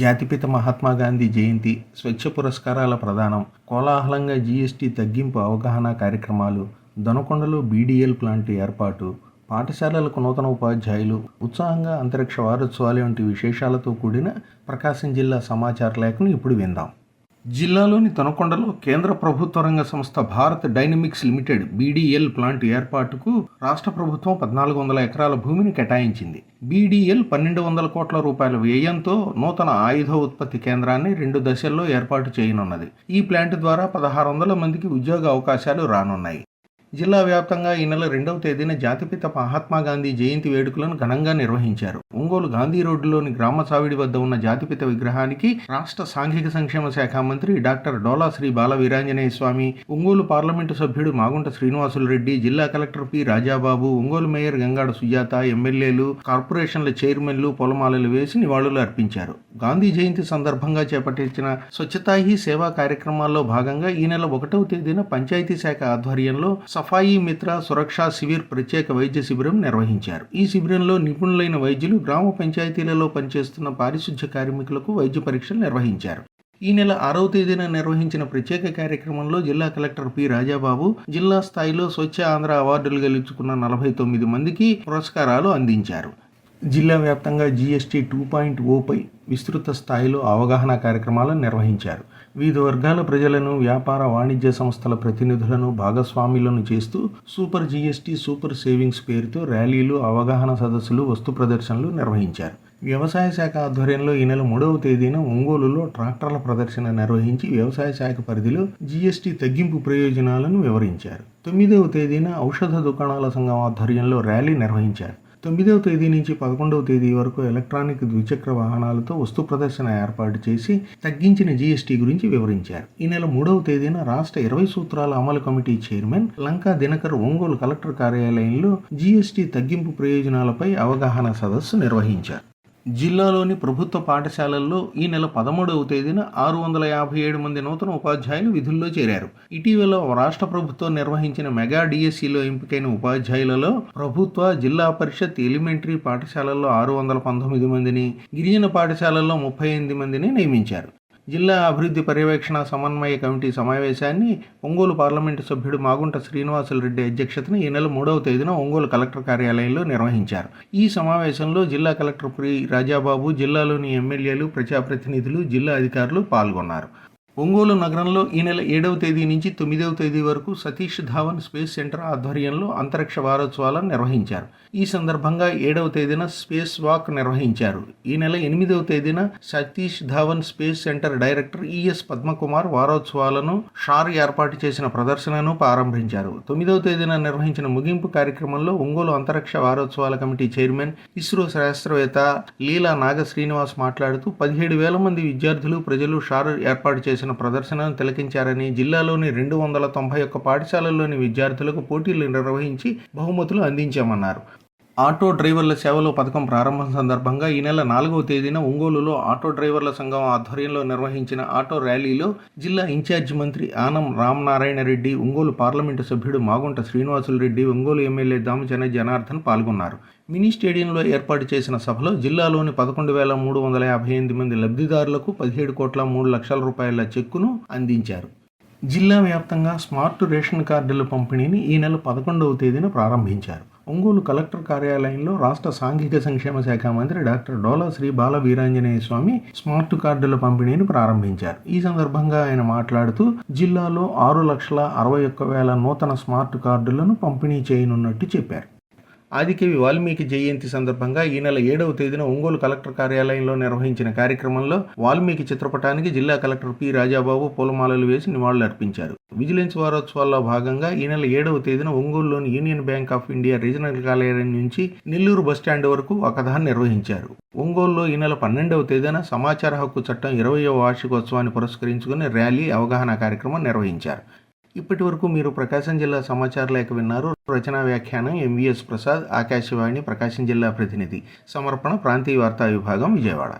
జాతిపిత మహాత్మా గాంధీ జయంతి స్వచ్ఛ పురస్కారాల ప్రదానం కోలాహలంగా జీఎస్టీ తగ్గింపు అవగాహన కార్యక్రమాలు దొనకొండలో బీడీఎల్ ప్లాంట్ ఏర్పాటు పాఠశాలలకు నూతన ఉపాధ్యాయులు ఉత్సాహంగా అంతరిక్ష వారోత్సవాలు వంటి విశేషాలతో కూడిన ప్రకాశం జిల్లా సమాచార లేఖను ఇప్పుడు విందాం. జిల్లాలోని తనకొండలో కేంద్ర ప్రభుత్వ రంగ సంస్థ Bharat Dynamics Limited BDL plant ఏర్పాటుకు రాష్ట్ర ప్రభుత్వం పద్నాలుగు వందల ఎకరాల భూమిని కేటాయించింది. బీడీఎల్ పన్నెండు వందల కోట్ల రూపాయల వ్యయంతో నూతన ఆయుధ ఉత్పత్తి కేంద్రాన్ని రెండు దశల్లో ఏర్పాటు చేయనున్నది. ఈ ప్లాంట్ ద్వారా పదహారు వందల మందికి ఉద్యోగ అవకాశాలు రానున్నాయి. జిల్లా వ్యాప్తంగా ఈ నెల రెండవ తేదీన జాతిపిత మహాత్మా గాంధీ జయంతి వేడుకలను ఘనంగా నిర్వహించారు. ఒంగోలు గాంధీ రోడ్డులోని గ్రామ సావిడి వద్ద ఉన్న జాతిపిత విగ్రహానికి రాష్ట్ర సాంఘిక సంక్షేమ శాఖ మంత్రి డాక్టర్ డోలా శ్రీ బాల వీరాంజనేయ స్వామి ఒంగోలు పార్లమెంటు సభ్యుడు మాగుంట శ్రీనివాసులు రెడ్డి జిల్లా collector P Rajababu Ongole mayor Gangada Sujatha ఎమ్మెల్యేలు కార్పొరేషన్ల చైర్మన్లు పొలమాలలు వేసి నివాళులు అర్పించారు. గాంధీ జయంతి సందర్భంగా చేపట్టించిన స్వచ్ఛతా హీ సేవా కార్యక్రమాల్లో భాగంగా ఈ నెల ఒకటవ తేదీన పంచాయతీ శాఖ ఆధ్వర్యంలో సఫాయి మిత్ర సురక్షా శిబిర్ ప్రత్యేక వైద్య శిబిరం నిర్వహించారు. ఈ శిబిరంలో నిపుణులైన వైద్యులు గ్రామ పంచాయతీలలో పనిచేస్తున్న పారిశుధ్య కార్మికులకు వైద్య పరీక్షలు నిర్వహించారు. ఈ నెల ఆరవ తేదీన నిర్వహించిన ప్రత్యేక కార్యక్రమంలో జిల్లా కలెక్టర్ పి రాజాబాబు జిల్లా స్థాయిలో స్వచ్ఛ ఆంధ్ర అవార్డులు గెలుచుకున్న నలభై తొమ్మిది మందికి పురస్కారాలు అందించారు. జిల్లా వ్యాప్తంగా జీఎస్టీ టూ పాయింట్ ఓపై విస్తృత స్థాయిలో అవగాహన కార్యక్రమాలను నిర్వహించారు. వివిధ వర్గాల ప్రజలను వ్యాపార వాణిజ్య సంస్థల ప్రతినిధులను భాగస్వాములను చేస్తూ సూపర్ జీఎస్టీ సూపర్ సేవింగ్స్ పేరుతో ర్యాలీలు అవగాహన సదస్సులు వస్తు ప్రదర్శనలు నిర్వహించారు. వ్యవసాయ శాఖ ఆధ్వర్యంలో ఈ నెల మూడవ తేదీన ఒంగోలులో ట్రాక్టర్ల ప్రదర్శన నిర్వహించి వ్యవసాయ శాఖ పరిధిలో జీఎస్టీ తగ్గింపు ప్రయోజనాలను వివరించారు. తొమ్మిదవ తేదీన ఔషధ దుకాణాల సంఘం ఆధ్వర్యంలో ర్యాలీ నిర్వహించారు. తొమ్మిదవ తేదీ నుంచి పదకొండవ తేదీ వరకు ఎలక్ట్రానిక్ ద్విచక్ర వాహనాలతో వస్తు ప్రదర్శన ఏర్పాటు చేసి తగ్గించిన జీఎస్టీ గురించి వివరించారు. ఈ నెల మూడవ తేదీన రాష్ట్ర ఇరవై సూత్రాల అమలు committee chairman Lanka Dinakar Ongole collector కార్యాలయంలో జీఎస్టీ తగ్గింపు ప్రయోజనాలపై అవగాహన సదస్సు నిర్వహించారు. జిల్లాలోని ప్రభుత్వ పాఠశాలల్లో ఈ నెల పదమూడవ తేదీన ఆరు వందల యాభై ఏడు మంది నూతన ఉపాధ్యాయులు విధుల్లో చేరారు. ఇటీవల రాష్ట్ర ప్రభుత్వం నిర్వహించిన మెగా డిఎస్సిలో ఎంపికైన ఉపాధ్యాయులలో ప్రభుత్వ జిల్లా పరిషత్ ఎలిమెంటరీ పాఠశాలల్లో ఆరు వందల పంతొమ్మిది మందిని గిరిజన పాఠశాలల్లో ముప్పై ఎనిమిది మందిని నియమించారు. జిల్లా అభివృద్ధి పర్యవేక్షణ సమన్వయ కమిటీ సమావేశాన్ని ఒంగోలు పార్లమెంటు సభ్యుడు మాగుంట శ్రీనివాసులరెడ్డి అధ్యక్షతన ఈ నెల మూడవ తేదీన ఒంగోలు కలెక్టర్ కార్యాలయంలో నిర్వహించారు. ఈ సమావేశంలో జిల్లా కలెక్టర్ ప్రి రాజాబాబు జిల్లాలోని ఎమ్మెల్యేలు ప్రజాప్రతినిధులు జిల్లా అధికారులు పాల్గొన్నారు. ఒంగోలు నగరంలో ఈ నెల ఏడవ తేదీ నుంచి తొమ్మిదవ తేదీ వరకు సతీష్ ధావన్ స్పేస్ సెంటర్ ఆధ్వర్యంలో అంతరిక్ష వారోత్సవాలను నిర్వహించారు. ఈ సందర్భంగా ఏడవ తేదీన స్పేస్ వాక్ నిర్వహించారు. ఈ నెల ఎనిమిదవ తేదీన Satish Dhawan space centre director E S Padmakumar వారోత్సవాలను SHAR ఏర్పాటు చేసిన ప్రదర్శనను ప్రారంభించారు. తొమ్మిదవ తేదీన నిర్వహించిన ముగింపు కార్యక్రమంలో ఒంగోలు అంతరిక్ష వారోత్సవాల కమిటీ చైర్మన్ ఇస్రో శాస్త్రవేత్త లీలా నాగ శ్రీనివాస్ మాట్లాడుతూ పదిహేడు వేల మంది విద్యార్థులు ప్రజలు షార్ ఏర్పాటు చేసిన చేసిన ప్రదర్శనను తిలకించారని జిల్లాలోని రెండు వందల తొంభై ఒక్క పాఠశాలల్లోని విద్యార్థులకు పోటీలు నిర్వహించి బహుమతులు అందించామన్నారు. ఆటో డ్రైవర్ల సేవలో పథకం ప్రారంభం సందర్భంగా ఈ నెల నాలుగవ తేదీన ఒంగోలులో ఆటో డ్రైవర్ల సంఘం ఆధ్వర్యంలో నిర్వహించిన ఆటో ర్యాలీలో జిల్లా ఇన్ఛార్జి మంత్రి ఆనం రామనారాయణ రెడ్డి ఒంగోలు పార్లమెంటు సభ్యుడు మాగుంట శ్రీనివాసులు రెడ్డి ఒంగోలు ఎమ్మెల్యే దామచన జనార్దన్ పాల్గొన్నారు. మినీ స్టేడియంలో ఏర్పాటు చేసిన సభలో జిల్లాలోని పదకొండు వేల మూడు వందల యాభై ఎనిమిది మంది లబ్ధిదారులకు పదిహేడు కోట్ల మూడు లక్షల రూపాయల చెక్కును అందించారు. జిల్లా వ్యాప్తంగా స్మార్ట్ రేషన్ కార్డుల పంపిణీని ఈ నెల పదకొండవ తేదీన ప్రారంభించారు. ఒంగోలు కలెక్టర్ కార్యాలయంలో రాష్ట్ర సాంఘిక సంక్షేమ శాఖ మంత్రి డాక్టర్ డోలా శ్రీ బాల వీరాంజనేయ స్వామి స్మార్ట్ కార్డుల పంపిణీని ప్రారంభించారు. ఈ సందర్భంగా ఆయన మాట్లాడుతూ జిల్లాలో ఆరు లక్షల అరవై ఒక్క వేల నూతన స్మార్ట్ కార్డులను పంపిణీ చేయనున్నట్టు చెప్పారు. ఆదికవి వాల్మీకి జయంతి సందర్భంగా ఈ నెల ఏడవ తేదీన ఒంగోలు కలెక్టర్ కార్యాలయంలో నిర్వహించిన కార్యక్రమంలో వాల్మీకి చిత్రపటానికి జిల్లా కలెక్టర్ పి రాజాబాబు పూలమాలలు వేసి నివాళులు అర్పించారు. విజిలెన్స్ వారోత్సవాల్లో భాగంగా ఈ నెల ఏడవ తేదీన ఒంగోలులోని Union Bank of India regional కార్యాలయం నుంచి నెల్లూరు బస్టాండ్ వరకు ఒకదాన్ని నిర్వహించారు. ఒంగోలులో ఈ నెల పన్నెండవ తేదీన సమాచార హక్కు చట్టం ఇరవయో వార్షికోత్సవాన్ని పురస్కరించుకుని ర్యాలీ అవగాహన కార్యక్రమం నిర్వహించారు. ఇప్పటి వరకు మీరు ప్రకాశం జిల్లా సమాచార లేఖ విన్నారు. రచనా వ్యాఖ్యానం ఎంవిఎస్ ప్రసాద్ ఆకాశవాణి ప్రకాశం జిల్లా ప్రతినిధి. సమర్పణ ప్రాంతీయ వార్తా విభాగం విజయవాడ.